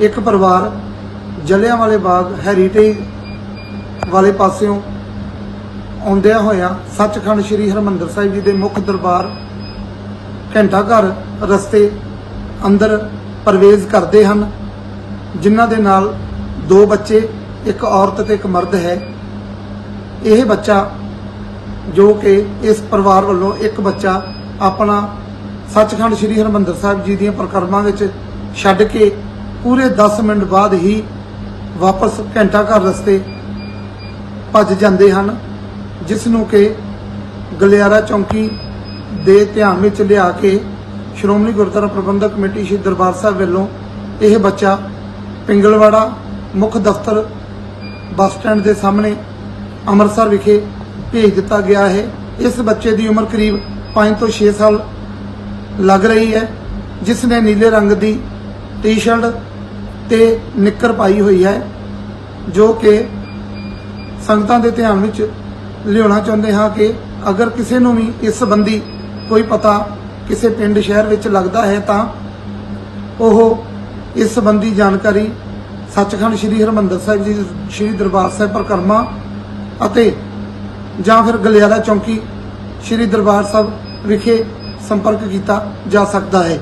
ਇੱਕ ਪਰਿਵਾਰ ਜਲਿਆਂਵਾਲੇ ਬਾਗ ਹੈਰੀਟੇਜ ਵਾਲੇ ਪਾਸਿਓਂ ਆਉਂਦਿਆਂ ਹੋਇਆਂ ਸੱਚਖੰਡ ਸ੍ਰੀ ਹਰਮੰਦਰ ਸਾਹਿਬ ਜੀ ਦੇ ਮੁੱਖ ਦਰਬਾਰ ਘੰਟਾ ਘਰ ਰਸਤੇ ਅੰਦਰ ਪ੍ਰਵੇਸ਼ ਕਰਦੇ ਹਨ, ਜਿਨ੍ਹਾਂ ਦੇ ਨਾਲ ਦੋ ਬੱਚੇ, ਇੱਕ ਔਰਤ ਤੇ ਇੱਕ ਮਰਦ ਹੈ। ਇਹ ਬੱਚਾ ਜੋ ਕਿ ਇਸ ਪਰਿਵਾਰ ਵੱਲੋਂ ਇੱਕ ਬੱਚਾ ਆਪਣਾ ਸੱਚਖੰਡ ਸ੍ਰੀ ਹਰਮੰਦਰ ਸਾਹਿਬ ਜੀ ਦੀਆਂ ਪ੍ਰਕਰਮਾਂ ਵਿੱਚ ਛੱਡ ਕੇ ਪੂਰੇ 10 ਮਿੰਟ ਬਾਅਦ ਹੀ ਵਾਪਸ ਘੰਟਾ ਘਰ ਰਸਤੇ ਭੱਜ ਜਾਂਦੇ ਹਨ, ਜਿਸ ਨੂੰ ਕਿ ਗਲਿਆਰਾ ਚੌਂਕੀ ਦੇ ਧਿਆਨ ਵਿੱਚ ਲਿਆ ਕੇ ਸ਼੍ਰੋਮਣੀ ਗੁਰਦੁਆਰਾ ਪ੍ਰਬੰਧਕ ਕਮੇਟੀ ਸ਼੍ਰੀ ਦਰਬਾਰ ਸਾਹਿਬ ਵੱਲੋਂ ਇਹ ਬੱਚਾ ਪਿੰਗਲਵਾੜਾ ਮੁੱਖ ਦਫ਼ਤਰ ਬੱਸ ਸਟੈਂਡ ਦੇ ਸਾਹਮਣੇ ਅੰਮ੍ਰਿਤਸਰ ਵਿਖੇ ਭੇਜ ਦਿੱਤਾ ਗਿਆ ਹੈ। ਇਸ ਬੱਚੇ ਦੀ ਉਮਰ ਕਰੀਬ 5 ਤੋਂ 6 ਸਾਲ ਲੱਗ ਰਹੀ ਹੈ, ਜਿਸ ਨੇ ਨੀਲੇ ਰੰਗ ਦੀ ਟੀ-ਸ਼ਰਟ ਤੇ ਨਿੱਕਰ ਪਾਈ ਹੋਈ ਹੈ, ਜੋ ਕਿ ਸੰਗਤਾਂ ਦੇ ਧਿਆਨ ਵਿੱਚ ਲਿਆਉਣਾ ਚਾਹੁੰਦੇ ਹਾਂ ਕਿ ਅਗਰ ਕਿਸੇ ਨੂੰ ਵੀ ਇਸ ਸੰਬੰਧੀ ਕੋਈ ਪਤਾ ਕਿਸੇ ਪਿੰਡ, ਸ਼ਹਿਰ ਵਿੱਚ ਲੱਗਦਾ ਹੈ ਤਾਂ ਉਹ ਇਸ ਸੰਬੰਧੀ ਜਾਣਕਾਰੀ ਸੱਚਖੰਡ ਸ੍ਰੀ ਹਰਮੰਦਰ ਸਾਹਿਬ ਜੀ, ਸ੍ਰੀ ਦਰਬਾਰ ਸਾਹਿਬ ਪਰਿਕਰਮਾ ਅਤੇ ਜਾਂ ਫਿਰ ਗਲਿਆਰਾ ਚੌਂਕੀ ਸ੍ਰੀ ਦਰਬਾਰ ਸਾਹਿਬ ਵਿਖੇ ਸੰਪਰਕ ਕੀਤਾ ਜਾ ਸਕਦਾ ਹੈ।